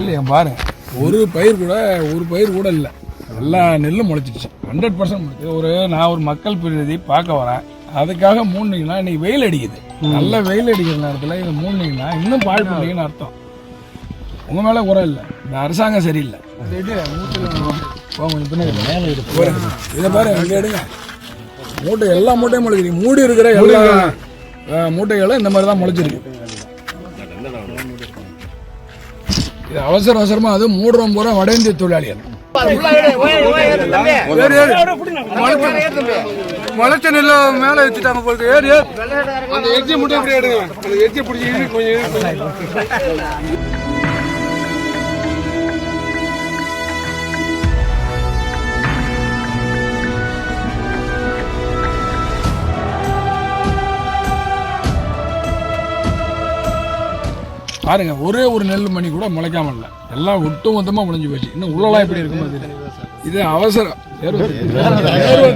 இல்லையா பாருங்க. ஒரு பயிர் கூட ஒரு பயிர் கூட இல்லை. எல்லா நெல்லும் முளைச்சிருச்சு ஹண்ட்ரட் பர்சன்ட் ஒரு நான் ஒரு மக்கள் பிரதிநிதி பார்க்க வரேன். அதுக்காக மூணுனீங்கன்னா இன்னைக்கு வெயில் அடிக்குது. நல்ல வெயில் அடிக்கிற நேரத்தில் இது மூணுனீங்கன்னா இன்னும் பாழ் பண்ணீங்கன்னு அர்த்தம். உங்க மேல குறை இல்லை. இந்த அரசாங்கம் சரியில்லை. இதை பாரு இங்கே எடுங்க. மூட்டை எல்லா மூட்டையும் முளைச்சிருக்கு மூடி இருக்கிற எல்லா மூட்டைகளும் இந்த மாதிரி தான் முளைச்சிருக்கு. இது அவசர அவசரமா அது மூடுறோம் பூரா வட இந்திய தொழிலாளிகள். முளைச்ச நெல்ல மேல வச்சுட்டாங்க போல ஏறி அந்த எட்ஜி மட்டும் இப்படி எடுங்க. அந்த எட்ஜி பிடிச்சி கொஞ்சம் இழு. பாருங்க ஒரே ஒரு நெல் மணி கூட முளைக்காம இல்லை. எல்லாம் ஒட்டு மொத்தமா முளைஞ்சு போச்சு. இன்னும் உள்ளலாம் எப்படி இருக்குமோ தெரியல. இது அவசரம்.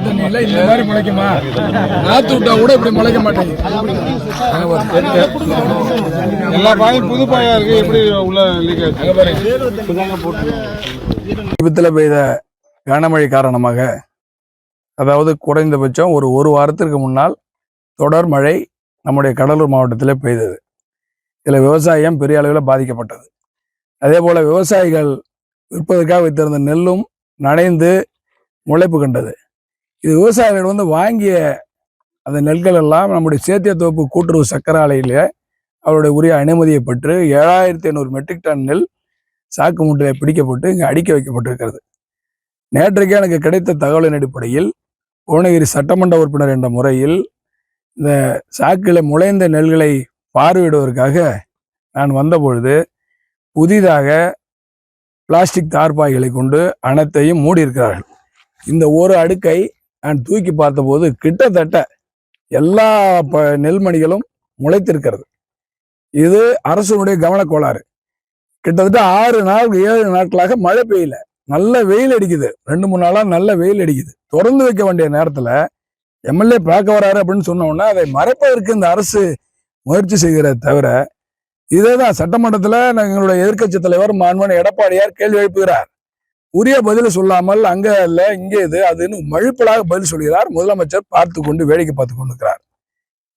தண்ணியில இந்த மாதிரி முளைக்குமா? நாத்து விட்டா கூட இப்படி முளைக்க மாட்டேங்குது. எல்லா பாயும் புது பாயா இருக்கு. எப்படி உள்ள லீக் ஆச்சு? அங்க பாருங்க. சமீபத்தில் பெய்த கனமழை காரணமாக அதாவது குறைந்தபட்சம் ஒரு ஒரு வாரத்திற்கு முன்னால் தொடர் மழை நம்முடைய கடலூர் மாவட்டத்தில் பெய்தது. இதில் விவசாயம் பெரிய அளவில் பாதிக்கப்பட்டது. அதே போல் விவசாயிகள் விற்பதற்காக வைத்திருந்த நெல்லும் நனைந்து முளைப்பு கண்டது. இது விவசாயிகள் வந்து வாங்கிய அந்த நெல்கள் எல்லாம் நம்முடைய சேத்திய தோப்பு கூட்டுறவு சக்கர ஆலையிலே அவருடைய உரிய அனுமதியை பெற்று ஏழாயிரத்தி ஐநூறு மெட்ரிக் டன் நெல் சாக்கு மூட்டையில் பிடிக்கப்பட்டு இங்கே அடுக்கி வைக்கப்பட்டிருக்கிறது. நேற்றைக்கு எனக்கு கிடைத்த தகவலின் அடிப்படையில் புவனகிரி சட்டமன்ற உறுப்பினர் என்ற முறையில் இந்த சாக்கில் முளைந்த நெல்களை பார்வையிடுவதற்காக நான் வந்தபொழுது புதிதாக பிளாஸ்டிக் தார்பாய்களை கொண்டு அனைத்தையும் மூடியிருக்கிறார்கள். இந்த ஒரு அடுக்கை நான் தூக்கி பார்த்தபோது கிட்டத்தட்ட எல்லா ப நெல்மணிகளும் முளைத்திருக்கிறது. இது அரசுடைய கவனக்கோளாறு. கிட்டத்தட்ட ஆறு நாள் ஏழு நாட்களாக மழை பெய்யல. நல்ல வெயில் அடிக்குது. ரெண்டு மூணு நாளாக நல்ல வெயில் அடிக்குது. திறந்து வைக்க வேண்டிய நேரத்தில் எம்எல்ஏ பார்க்க வராரு அப்படின்னு சொன்னோன்னா அதை மறைப்பதற்கு இந்த அரசு முயற்சி செய்கிறத தவிர இதேதான் சட்டமன்றத்தில் எங்களுடைய எதிர்க்கட்சி தலைவர் மாண்பன் எடப்பாடியார் கேள்வி எழுப்புகிறார். உரிய பதில் சொல்லாமல் அங்கே இல்லை இங்கே இது அதுன்னு மழுப்பலாக பதில் சொல்கிறார். முதலமைச்சர் பார்த்து கொண்டு வேடிக்கை பார்த்து கொண்டிருக்கிறார்.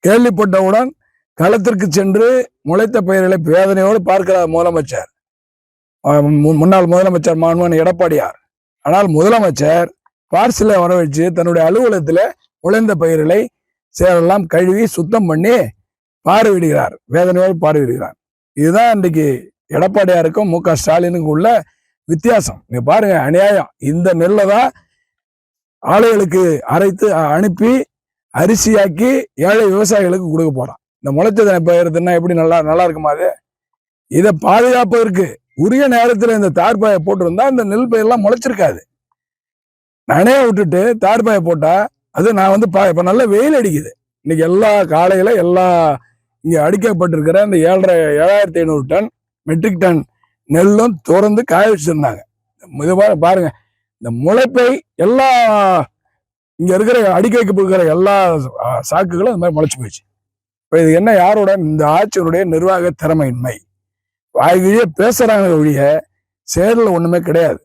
கேள்விப்பட்டவுடன் களத்திற்கு சென்று முளைத்த பயிர்களை வேதனையோடு பார்க்கிறார் முதலமைச்சர். மு- முன்னாள் முதலமைச்சர் மாண்பன் எடப்பாடியார். ஆனால் முதலமைச்சர் பார்சலை வரவழைச்சு தன்னுடைய அலுவலகத்தில் உழைந்த பயிர்களை சேரெல்லாம் கழுவி சுத்தம் பண்ணி பார்வையிடுகிறார் வேதனையோடு பார்வையிடுகிறார் இதுதான் இன்றைக்கு எடப்பாடியாருக்கும் மு க ஸ்டாலினுக்கும் உள்ள வித்தியாசம். நீங்க பாருங்க அநியாயம். இந்த நெல்லை தான் ஆலைகளுக்கு அரைத்து அனுப்பி அரிசியாக்கி ஏழை விவசாயிகளுக்கு கொடுக்க போறான். இந்த முளைச்சதனை பயிர்தன்னா எப்படி நல்லா நல்லா இருக்குமா அது? இதை பாதுகாப்பதற்கு உரிய நேரத்தில் இந்த தார்பாயை போட்டிருந்தா இந்த நெல் பயிரெல்லாம் முளைச்சிருக்காது. நனைய விட்டுட்டு தார்பாயை போட்டா அது நான் வந்து பா இப்போ நல்லா வெயில் அடிக்குது. இன்னைக்கு எல்லா காலையில எல்லா இங்கே அடிக்கப்பட்டிருக்கிற இந்த ஏழரை ஏழாயிரத்தி ஐநூறு டன் மெட்ரிக் டன் நெல்லும் திறந்து காய வச்சிருந்தாங்க. இது பாருங்க. இந்த முளைப்பை எல்லா இங்கே இருக்கிற அடிக்க வைக்கப்படுகிற எல்லா சாக்குகளும் இந்த மாதிரி முளைச்சி போயிடுச்சு. இப்போ இது என்ன யாரோட? இந்த ஆட்சியருடைய நிர்வாக திறமையின்மை. வாய்கிழிய பேசுகிறாங்க ஒழிய செயலில் ஒன்றுமே கிடையாது.